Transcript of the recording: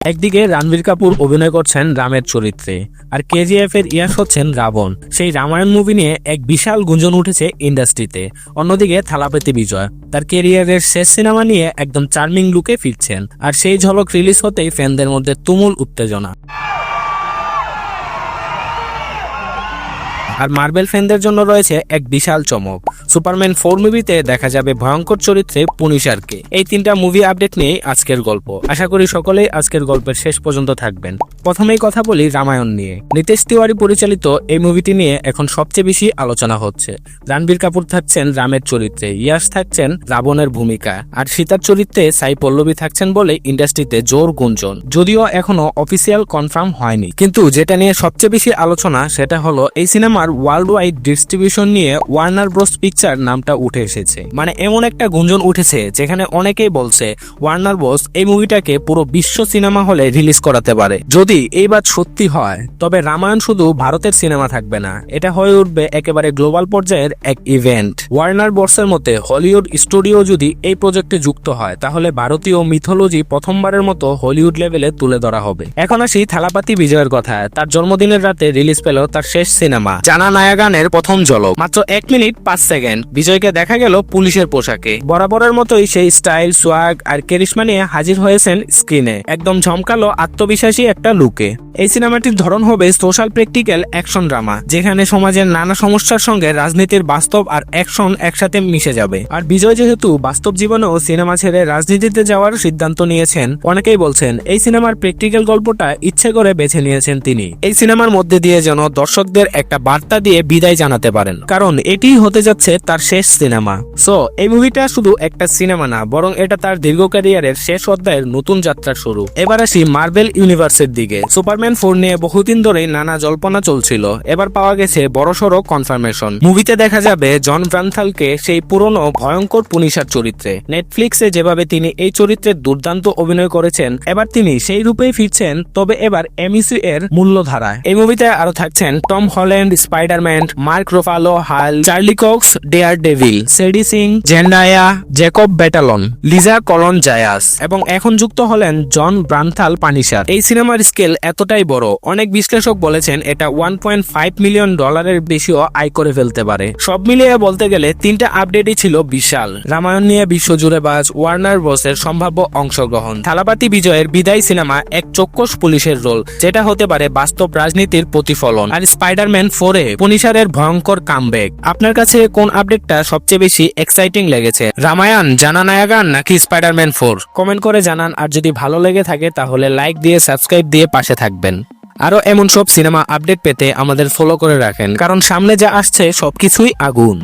একদিকে রণবীর কাপুর অভিনয় করছেন রামের চরিত্রে, আর কেজিএফ এর ইয়াস হচ্ছেন রাবণ। সেই রামায়ণ মুভি নিয়ে এক বিশাল গুঞ্জন উঠেছে ইন্ডাস্ট্রিতে অন্যদিকে থালাপতি বিজয়, তার কেরিয়ারের শেষ সিনেমা নিয়ে একদম চার্মিং লুকে ফিরছেন, আর সেই ঝলক রিলিজ হতেই ফ্যানদের মধ্যে তুমুল উত্তেজনা। আর মার্বেল ফ্যানদের জন্য রয়েছে এক বিশাল চমক। সুপারম্যান ফোর মুভিতে দেখা যাবে ভয়ঙ্কর চরিত্রে পুনিশারকে। এই তিনটা মুভি আপডেট নিয়েই আজকের গল্প। আশা করি সকলেই আজকের গল্পের শেষ পর্যন্ত থাকবেন। প্রথমেই কথা বলি রামায়ণ নিয়ে। নিতেশ তিওয়ারি পরিচালিত এই মুভিটি নিয়ে এখন সবচেয়ে বেশি আলোচনা হচ্ছে। রণবীর কাপুর থাকছেন রামের চরিত্রে, ইয়াস থাকছেন রাবণের ভূমিকা, আর সীতার চরিত্রে সাই পল্লবী থাকছেন বলে ইন্ডাস্ট্রিতে জোর গুঞ্জন। যদিও এখনও অফিসিয়াল কনফার্ম হয়নি। কিন্তু যেটা নিয়ে সবচেয়ে বেশি আলোচনা, সেটা হলো এই সিনেমার ওয়ার্ল্ড ওয়াইড ডিস্ট্রিবিউশন নিয়ে ওয়ার্নার ব্রোস পিকচার নামটা উঠে এসেছে। মানে এমন একটা গুঞ্জন উঠেছে যেখানে অনেকেই বলছে ওয়ার্নার ব্রোস এই মুভিটাকে পুরো বিশ্ব সিনেমা হলে রিলিজ করাতে পারে। যদি এইবার সত্যি হয়, তবে রামায়ণ শুধু ভারতের সিনেমা থাকবে না। এটা হয়ে উঠবে একেবারে গ্লোবাল পর্যায়ের এক ইভেন্ট ওয়ার্নার বর্সের মতে হলিউড স্টুডিও যদি এই প্রজেক্টে যুক্ত হয়, তাহলে ভারতীয় মিথোলজি প্রথমবারের মতো হলিউড লেভেলে তুলে ধরা হবে। এখন আসি থালাপাতি বিজয়ের কথা তার জন্মদিনের রাতে রিলিজ পেল তার শেষ সিনেমা জানা নায়াগানের প্রথম ঝলক। মাত্র এক মিনিট পাঁচ সেকেন্ড। বিজয়কে দেখা গেল পুলিশের পোশাকে। বরাবরের মতোই সেই স্টাইল, সোয়াগ আর কেরিশমা নিয়ে হাজির হয়েছেন স্ক্রিনে। একদম ঝমকালো, আত্মবিশ্বাসী একটা লুকে। এই সিনেমাটির ধরন হবে সোশ্যাল প্র্যাকটিক্যাল অ্যাকশন ড্রামা, যেখানে সমাজের নানা সমস্যার সঙ্গে রাজনীতির বাস্তব আর অ্যাকশন একসাথে মিশে যাবে। আর বিজয় যেহেতু বাস্তব জীবনেও সিনেমা ছেড়ে রাজনীতিতে যাওয়ার সিদ্ধান্ত নিয়েছেন, অনেকেই বলছেন এই সিনেমার প্র্যাকটিক্যাল গল্পটা ইচ্ছে করে বেছে নিয়েছেন তিনি। এই সিনেমার মধ্যে দিয়ে যেন দর্শকদের একটা বার্তা দিয়ে বিদায় জানাতে পারেন। কারণ এটিই হতে যাচ্ছে তার শেষ সিনেমা। সো এই মুভিটা শুধু একটা সিনেমা না, বরং এটা তার দীর্ঘ ক্যারিয়ারের শেষ অধ্যায়ের নতুন যাত্রার শুরু। এবার আসি মার্বেল ইউনিভার্সের দিকে। সুপারম্যান ফোর নিয়ে বহুদিন ধরেই নানা জল্পনা চলছিল। এবার পাওয়া গেছে বড়সড় কনফার্মেশন মুভিতে দেখা যাবে জন ব্রান্থালকে সেই পুরনো ভয়ঙ্কর পুনিশার চরিত্রে। নেটফ্লিক্সে যেভাবে তিনি এই চরিত্রের দুর্দান্ত অভিনয় করেছেন, এবার তিনি সেই রূপেই ফিরছেন, তবে এবার এমইসি এর মূল্যধারায়। এই মুভিতে আরও থাকছেন Tom Holland Spiderman Mark Ruffalo হাল Charlie Cox Daredevil Sadie Sink Zendaya Jacob Batalon Liza Colon Zayas এবং এখন যুক্ত হলেন জন ব্রান্থাল পানিসার এই সিনেমার স্কেল এতটাই বড়, অনেক বিশ্লেষক বলেছেন এটা ওয়ান পয়েন্ট ফাইভ মিলিয়ন ডলারের বেশিও আয় করে ফেলতে পারে। সব মিলিয়ে বলতে গেলে তিনটা আপডেটই ছিল বিশাল। রামায়ণ নিয়ে বিশ্বজুড়ে বাজ ওয়ার্নার বসের সম্ভাব্য অংশগ্রহণ। থালাপাতি বিজয়ের বিদায় সিনেমা এক চক্কস পুলিশের রোল যেটা হতে পারে বাস্তব রাজনীতির প্রতিফলন। আর স্পাইডারম্যান ফোরে পুনিশারের ভয়ঙ্কর কামব্যাক। আপনার কাছে কোন আপডেটটা সবচেয়ে বেশি এক্সাইটিং লেগেছে? রামায়ণ, জানা নায়াগান নাকি স্পাইডারম্যান ফোর কমেন্ট করে জানান, আর যদি ভালো লেগে থাকে তাহলে লাইক দিয়ে সাবস্ক্রাইব দিয়ে পাশে থাকবেন। আরও এমন সব সিনেমা আপডেট পেতে আমাদের ফলো করে রাখেন, কারণ সামনে যা আসছে সবকিছুই আগুন।